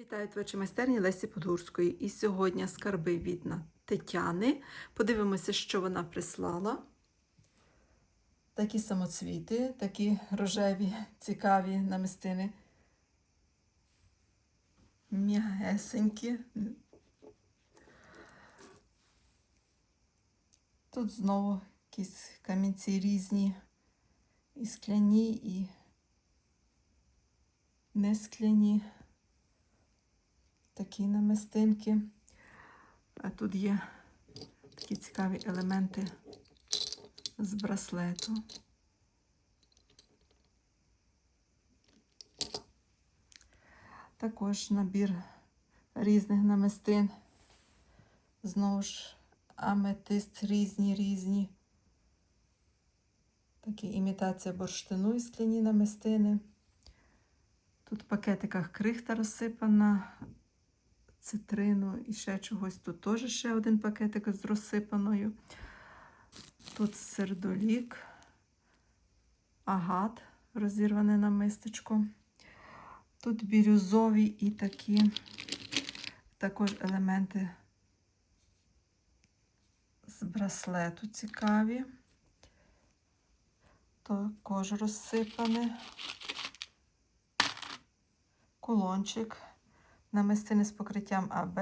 Вітаю творчі майстерні Лесі Подгурської. І сьогодні скарби від Тетяни. Подивимося, що вона прислала. Такі самоцвіти, такі рожеві, цікаві намистини. М'ягесенькі. Тут знову якісь камінці різні. І скляні, і не скляні такі намистинки. А тут є такі цікаві елементи з браслету. Також набір різних намистин. Знову ж аметист різні різні. Такі імітація бурштину і скляні намистини. Тут в пакетиках крихта розсипана, цитрину і ще чогось. Тут теж ще один пакетик з розсипаною. Тут сердолік, агат, розірване на мистечко. Тут бірюзові і такі також елементи з браслету цікаві. Також розсипане. Кулончик, намистини з покриттям АБ,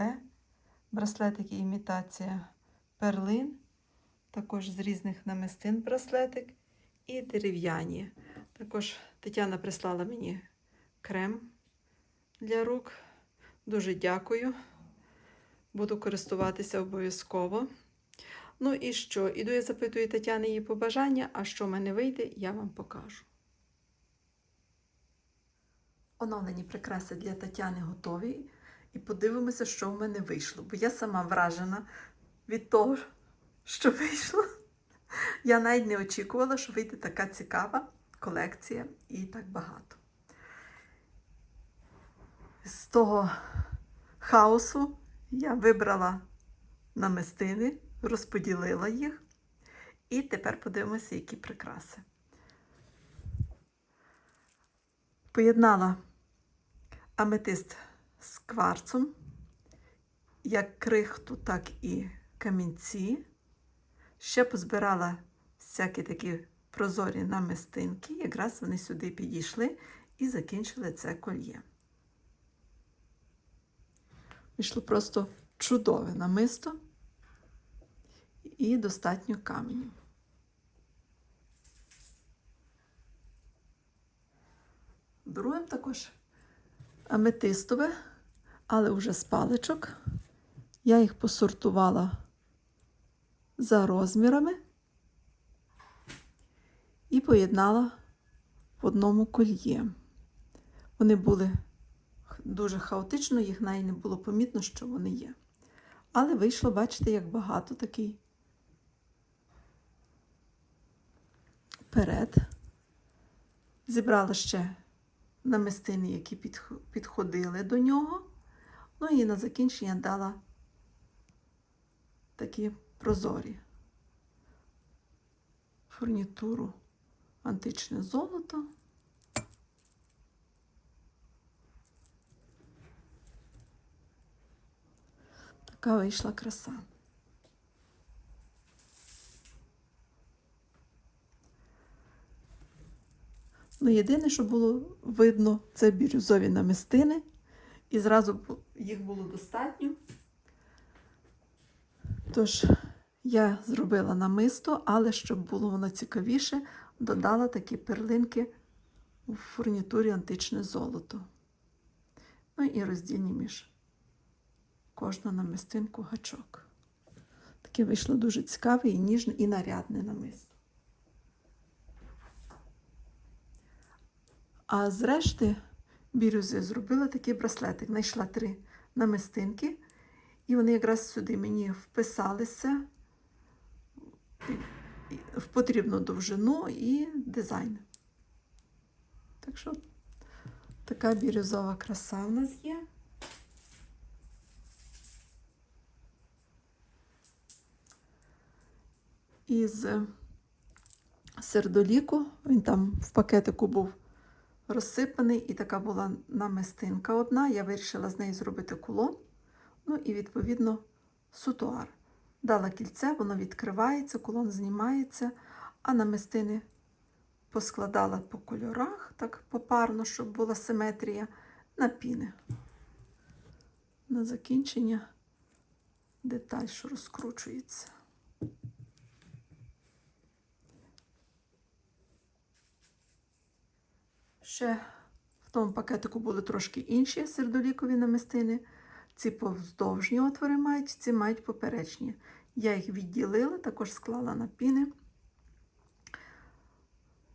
браслетик і імітація перлин, також з різних намистин браслетик і дерев'яні. Також Тетяна прислала мені крем для рук. Дуже дякую. Буду користуватися обов'язково. Ну і що? Іду я запитую Тетяни її побажання, а що в мене вийде, я вам покажу. Оновлені прикраси для Тетяни готові. І подивимося, що в мене вийшло. Бо я сама вражена від того, що вийшло. Я навіть не очікувала, що вийде така цікава колекція і так багато. З того хаосу я вибрала намистини, розподілила їх. І тепер подивимося, які прикраси. Поєднала аметист з кварцом, як крихту, так і камінці. Ще позбирала всякі такі прозорі намистинки, якраз вони сюди підійшли і закінчили це кольє. Вийшло просто чудове намисто і достатньо каменю. Другим також аметистове, але вже з паличок. Я їх посортувала за розмірами і поєднала в одному кольє. Вони були дуже хаотично, їх навіть не було помітно, що вони є. Але вийшло, бачите, як багато такий перед. Зібрала ще намистини, які підходили до нього. Ну і на закінчення дала такі прозорі фурнітуру античне золото. Така вийшла краса. Ну, єдине, що було видно, це бірюзові намистини, і зразу їх було достатньо. Тож, я зробила намисто, але щоб було воно цікавіше, додала такі перлинки у фурнітурі античне золото. Ну і роздільні між кожну намистинку гачок. Таке вийшло дуже цікаве і ніжне, і нарядне намисто. А зрешти бірюзи зробила такий браслетик. Знайшла три намистинки, і вони якраз сюди мені вписалися в потрібну довжину і дизайн. Так що така бірюзова краса в нас є. Із сердоліку, він там в пакетику був розсипаний, і така була намистинка одна. Я вирішила з неї зробити кулон. Ну і, відповідно, сутуар. Дала кільце, воно відкривається, кулон знімається, а намистини поскладала по кольорах, так попарно, щоб була симетрія на піни. На закінчення деталь, що розкручується. Ще в тому пакетику були трошки інші сердолікові намистини. Ці повздовжні отвори мають, ці мають поперечні. Я їх відділила, також склала на піни.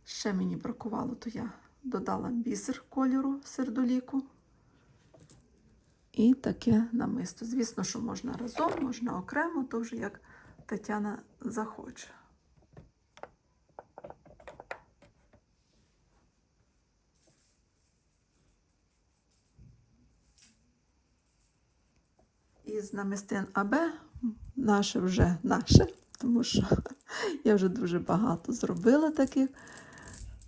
Ще мені бракувало, то я додала бісер кольору сердоліку. І таке намисто. Звісно, що можна разом, можна окремо, то вже як Тетяна захоче. Із намистин АБ наше вже наше, тому що я вже дуже багато зробила таких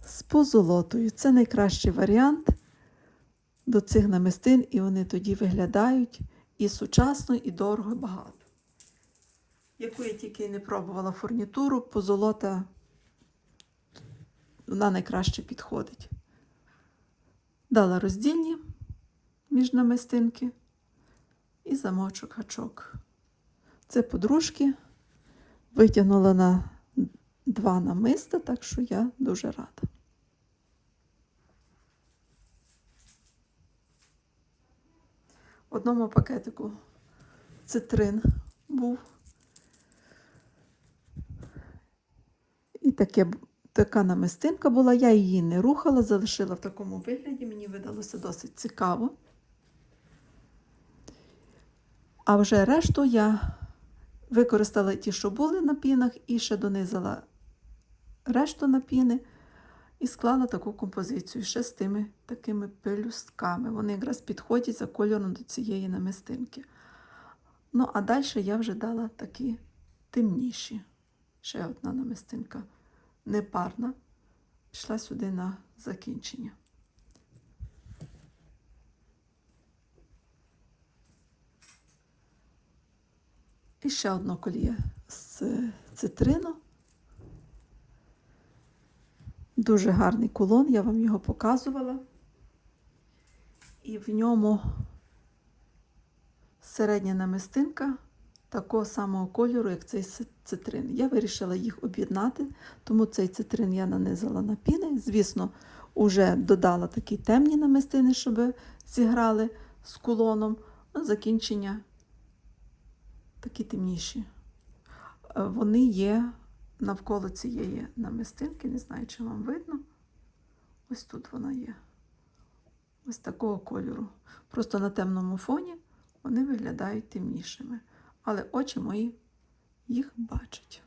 з позолотою. Це найкращий варіант до цих намистин, і вони тоді виглядають і сучасно, і дорого, і багато. Яку я тільки не пробувала фурнітуру, позолота вона найкраще підходить. Дала роздільні між намистинки і замочок гачок. Це подружки. Витягнула на два намиста, так що я дуже рада. В одному пакетику цитрин був. І таке, така намистинка була. Я її не рухала, залишила в такому вигляді. Мені видалося досить цікаво. А вже решту я використала ті, що були на пінах, і ще донизила решту на піни і склала таку композицію ще з тими такими пелюстками. Вони якраз підходять за кольором до цієї намистинки. Ну, а далі я вже дала такі темніші. Ще одна намистинка непарна. Пішла сюди на закінчення. І ще одно коліє з цитрину. Дуже гарний кулон, я вам його показувала. І в ньому середня намистинка такого самого кольору, як цей цитрин. Я вирішила їх об'єднати, тому цей цитрин я нанизала на піни. Звісно, вже додала такі темні намистини, щоб зіграли з кулоном. Закінчення такі темніші. Е, Вони є навколо цієї намистинки, не знаю, чи вам видно. Ось тут вона є. Ось такого кольору. Просто на темному фоні вони виглядають темнішими. Але очі мої їх бачать.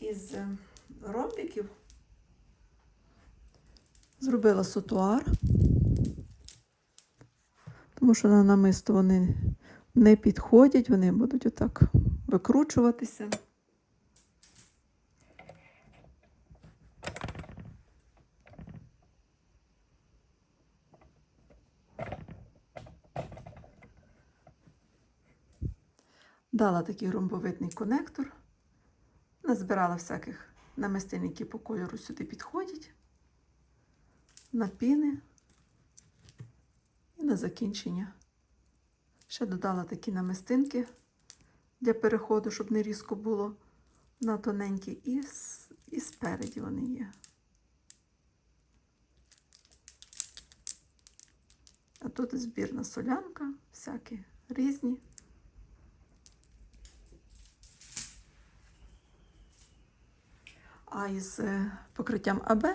Із е, ромбиків зробила сутуар, тому що на намисто вони не підходять, вони будуть отак викручуватися. Дала такий ромбовидний конектор, назбирала всяких намистин, які по кольору сюди підходять, на піни і на закінчення. Ще додала такі намистинки для переходу, щоб не різко було на тоненькі, і, і спереді вони є. А тут збірна солянка, всякі різні. А із е, покриттям АБ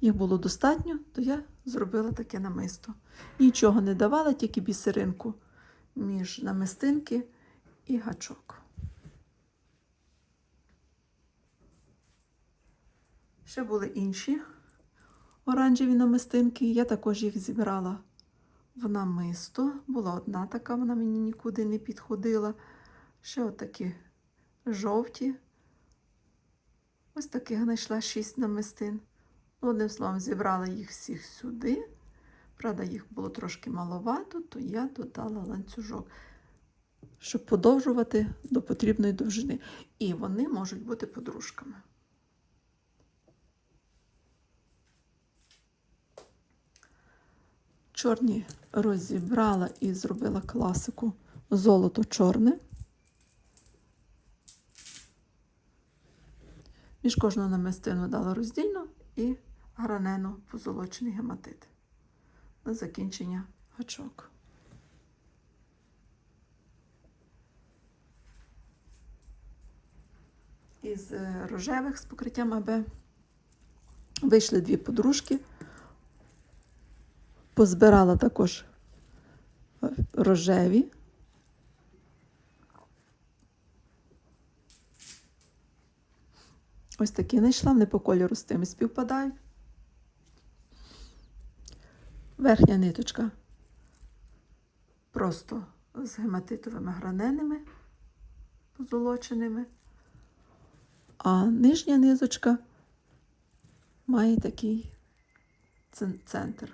їх було достатньо, то я зробила таке намисто. Нічого не давала, тільки бісеринку між намистинки і гачок. Ще були інші оранжеві намистинки. Я також їх зібрала в намисто. Була одна така, вона мені нікуди не підходила. Ще отакі жовті. Ось таких знайшла шість намистин. Одним словом, зібрала їх всіх сюди. Правда, їх було трошки маловато, то я додала ланцюжок, щоб подовжувати до потрібної довжини. І вони можуть бути подружками. Чорні розібрала і зробила класику золото-чорне. Між кожну намистину дала роздільно і гранену позолочений гематит на закінчення гачок. Із е, рожевих з покриттям АБ вийшли дві подружки. Позбирала також е, рожеві. Ось такі знайшла, вони по кольору з тими співпадають. Верхня ниточка просто з гематитовими граненими позолоченими, а нижня низочка має такий центр,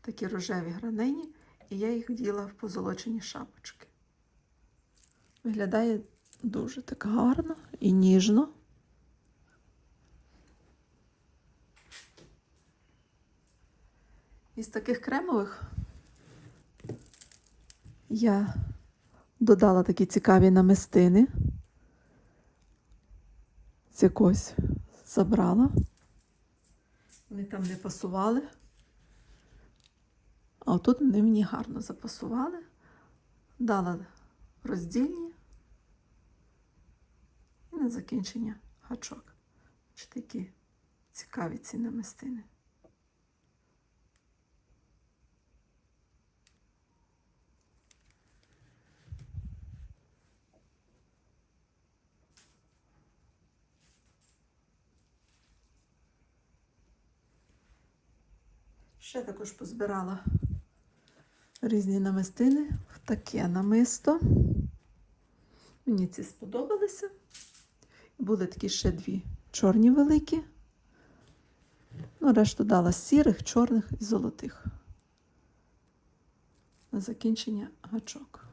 такі рожеві гранені, і я їх вділа в позолочені шапочки. Виглядає дуже так гарно і ніжно. Із таких кремових я додала такі цікаві намистини. З якось забрала. Вони там не пасували. А отут вони мені гарно запасували. Дала роздільні і на закінчення гачок. Чи такі цікаві ці намистини. Ще також позбирала різні намистини в таке намисто. Мені ці сподобалися. Були такі ще дві чорні великі. Ну, решту дала сірих, чорних і золотих. На закінчення гачок.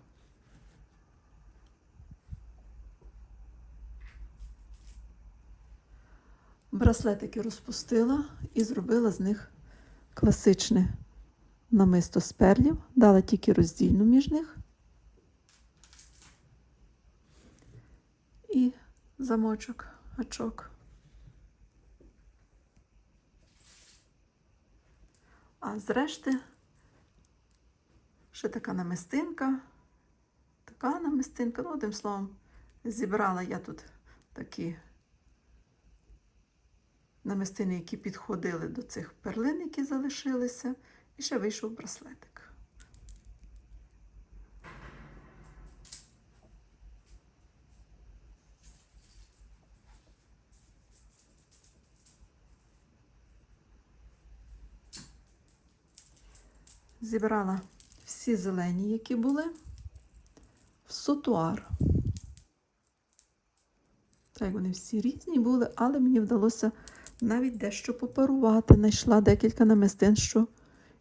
Браслетики розпустила і зробила з них класичне намисто з перлів, дала тільки роздільну між них. І замочок, гачок. А зрешти ще така намистинка, така намистинка, ну, одним словом, зібрала я тут такі намистини, які підходили до цих перлин, які залишилися, і ще вийшов браслетик. Зібрала всі зелені, які були, в сотуар. Так, вони всі різні були, але мені вдалося навіть дещо попарувати. Знайшла декілька намистин, що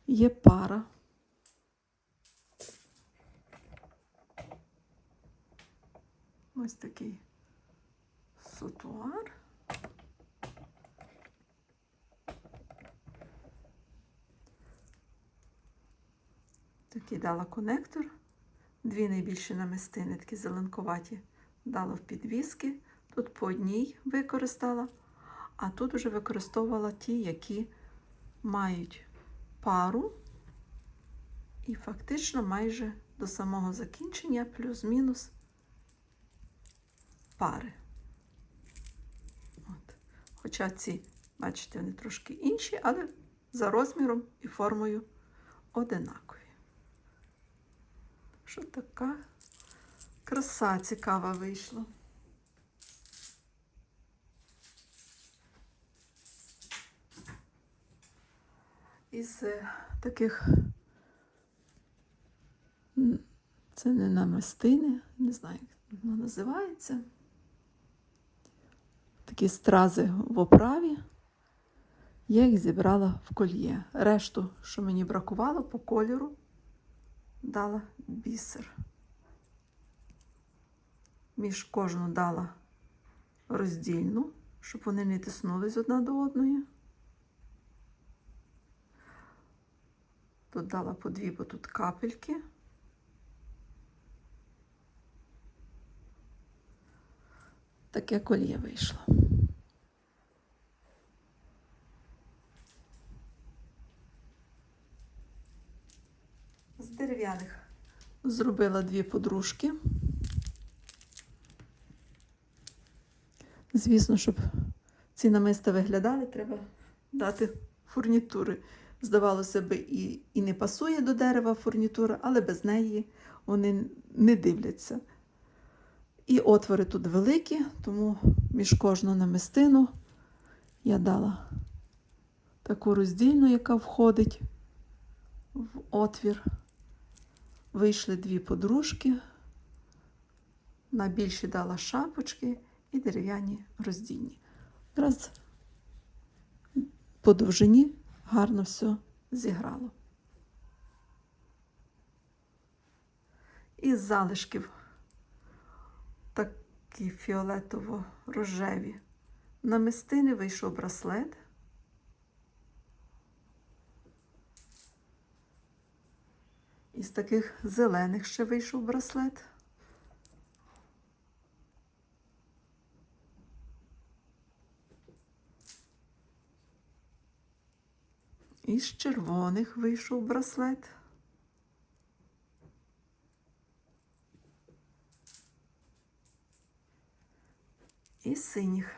є пара. Ось такий сутуар. Такий дала конектор. Дві найбільші намистини, такі зеленкуваті, дала в підвіски. Тут по одній використала, а тут вже використовувала ті, які мають пару. І фактично майже до самого закінчення плюс-мінус пари. От. Хоча ці, бачите, вони трошки інші, але за розміром і формою одинакові. Що така краса цікава вийшла. Із е, таких Це не намистини, не знаю, як воно називається. Такі стрази в оправі. Я їх зібрала в кольє. Решту, що мені бракувало по кольору, дала бісер. Між кожну дала роздільну, щоб вони не тиснулись одна до одної. Тут дала по дві, бо тут капельки. Таке кольє вийшло. З дерев'яних зробила дві подружки. Звісно, щоб ці намиста виглядали, треба дати фурнітури. Здавалося би, і, і не пасує до дерева фурнітура, але без неї вони не дивляться. І отвори тут великі, тому між кожну намистину я дала таку роздільну, яка входить в отвір. Вийшли дві подружки, на більші дала шапочки і дерев'яні роздільні. Якраз по довжині гарно все зіграло. Із залишків такі фіолетово-рожеві намистини вийшов браслет. Із таких зелених ще вийшов браслет. Із червоних вийшов браслет. Із синіх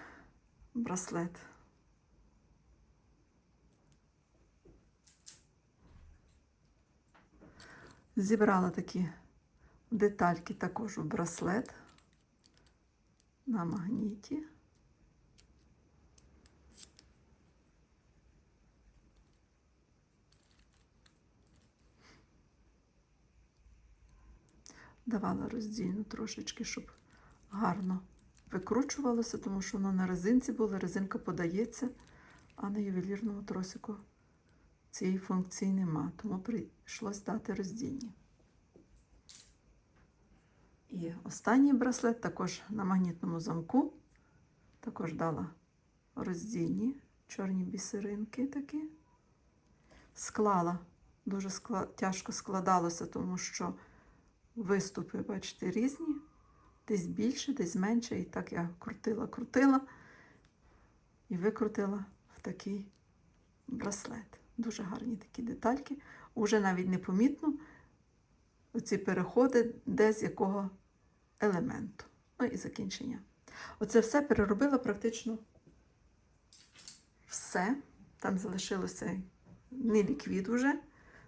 браслет. Зібрала такі детальки також у браслет на магніті. Давала роздільну трошечки, щоб гарно викручувалося, тому що воно на резинці було, резинка подається, а на ювелірному тросику цієї функції нема, тому прийшлось дати роздільні. І останній браслет також на магнітному замку. Також дала роздільні чорні бісеринки такі. Склала, дуже скла... тяжко складалося, тому що виступи, бачите, різні. Десь більше, десь менше. І так я крутила, крутила і викрутила в такий браслет. Дуже гарні такі детальки. Уже навіть непомітно оці переходи, де з якого елементу. Ну і закінчення. Оце все переробила практично все. Там залишилося не ліквід уже,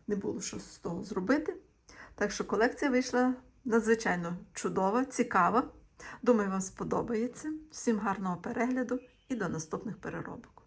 не було що з того зробити. Так що колекція вийшла надзвичайно чудова, цікава. Думаю, вам сподобається. Всім гарного перегляду і до наступних переробок.